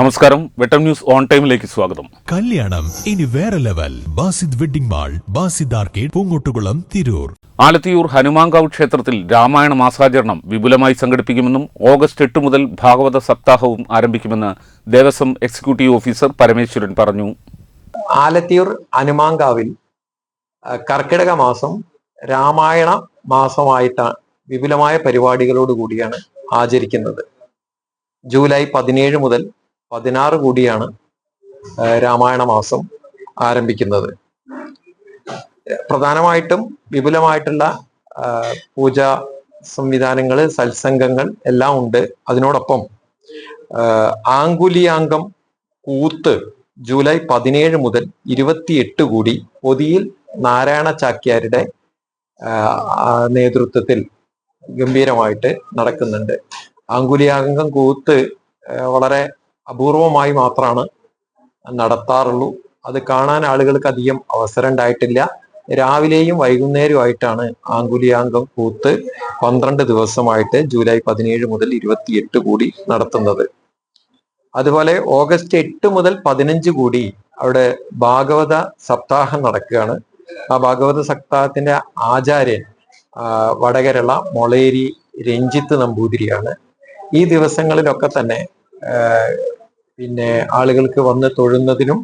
നമസ്കാരം. വെട്ടം news on ടൈമിലേക്ക് സ്വാഗതം. കല്യാണം. ഇനി വേറെ level. Basid wedding mall Basid arcade Poonkottukulam Tirur. Alathiyur Hanumankavu ക്ഷേത്രത്തിൽ രാമായണ മാസാചരണം വിപുലമായി സംഘടിപ്പിക്കുമെന്നും ഓഗസ്റ്റ് എട്ട് മുതൽ ഭാഗവത സപ്താഹവും ആരംഭിക്കുമെന്ന് ദേവസ്വം എക്സിക്യൂട്ടീവ് ഓഫീസർ പരമേശ്വരൻ പറഞ്ഞു. ആലത്തിയൂർ ഹനുമാങ്കാവിൽ കർക്കിടക മാസം രാമായണ മാസമായിട്ടാണ് വിപുലമായ പരിപാടികളോട് കൂടിയാണ് ആചരിക്കുന്നത്. ജൂലൈ പതിനേഴ് മുതൽ പതിനാറ് കൂടിയാണ് രാമായണ മാസം ആരംഭിക്കുന്നത്. പ്രധാനമായിട്ടും വിപുലമായിട്ടുള്ള പൂജ സംവിധാനങ്ങൾ സത്സംഗങ്ങൾ എല്ലാം ഉണ്ട്. അതിനോടൊപ്പം ആങ്കുലിയാങ്കം കൂത്ത് ജൂലൈ പതിനേഴ് മുതൽ ഇരുപത്തിയെട്ട് കൂടി പൊതിയിൽ നാരായണ ചാക്യാരുടെ നേതൃത്വത്തിൽ ഗംഭീരമായിട്ട് നടക്കുന്നുണ്ട്. ആങ്കുലിയാങ്കം കൂത്ത് വളരെ അപൂർവമായി മാത്രമാണ് നടത്താറുള്ളൂ. അത് കാണാൻ ആളുകൾക്ക് അധികം അവസരം ഉണ്ടായിട്ടില്ല രാവിലെയും വൈകുന്നേരമായിട്ടാണ് ആങ്കുലിയാങ്കം കൂത്ത് പന്ത്രണ്ട് ദിവസമായിട്ട് ജൂലൈ പതിനേഴ് മുതൽ ഇരുപത്തിയെട്ട് കൂടി നടത്തുന്നത്. അതുപോലെ ഓഗസ്റ്റ് എട്ട് മുതൽ പതിനഞ്ച് കൂടി അവിടെ ഭാഗവത സപ്താഹം നടക്കുകയാണ്. ആ ഭാഗവത സപ്താഹത്തിന്റെ ആചാര്യൻ വടകരള മൊളേരി രഞ്ജിത്ത് നമ്പൂതിരിയാണ്. ഈ ദിവസങ്ങളിലൊക്കെ തന്നെ പിന്നെ ആളുകൾക്ക് വന്ന് തൊഴുന്നതിനും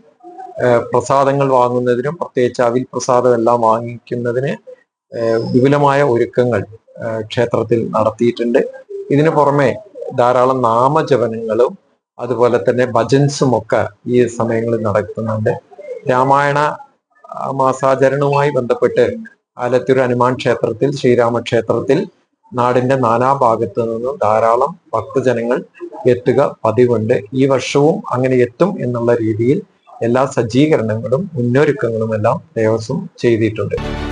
പ്രസാദങ്ങൾ വാങ്ങുന്നതിനും പ്രത്യേകിച്ച് അവിൽ പ്രസാദം എല്ലാം വാങ്ങിക്കുന്നതിന് വിപുലമായ ഒരുക്കങ്ങൾ ക്ഷേത്രത്തിൽ നടത്തിയിട്ടുണ്ട്. ഇതിനു പുറമെ ധാരാളം നാമജപനങ്ങളും അതുപോലെ തന്നെ ഭജൻസും ഒക്കെ ഈ സമയങ്ങളിൽ നടക്കുന്നുണ്ട്. രാമായണ മാസാചരണവുമായി ബന്ധപ്പെട്ട് ആലത്തൂർ ഹനുമാൻ ക്ഷേത്രത്തിൽ ശ്രീരാമ ക്ഷേത്രത്തിൽ നാടിന്റെ നാനാഭാഗത്തു നിന്നും ധാരാളം ഭക്തജനങ്ങൾ എത്തുക പതിവുണ്ട്. ഈ വർഷവും അങ്ങനെ എത്തും എന്നുള്ള രീതിയിൽ എല്ലാ സജ്ജീകരണങ്ങളും മുന്നൊരുക്കങ്ങളും എല്ലാം ദേവസ്വം ചെയ്തിട്ടുണ്ട്.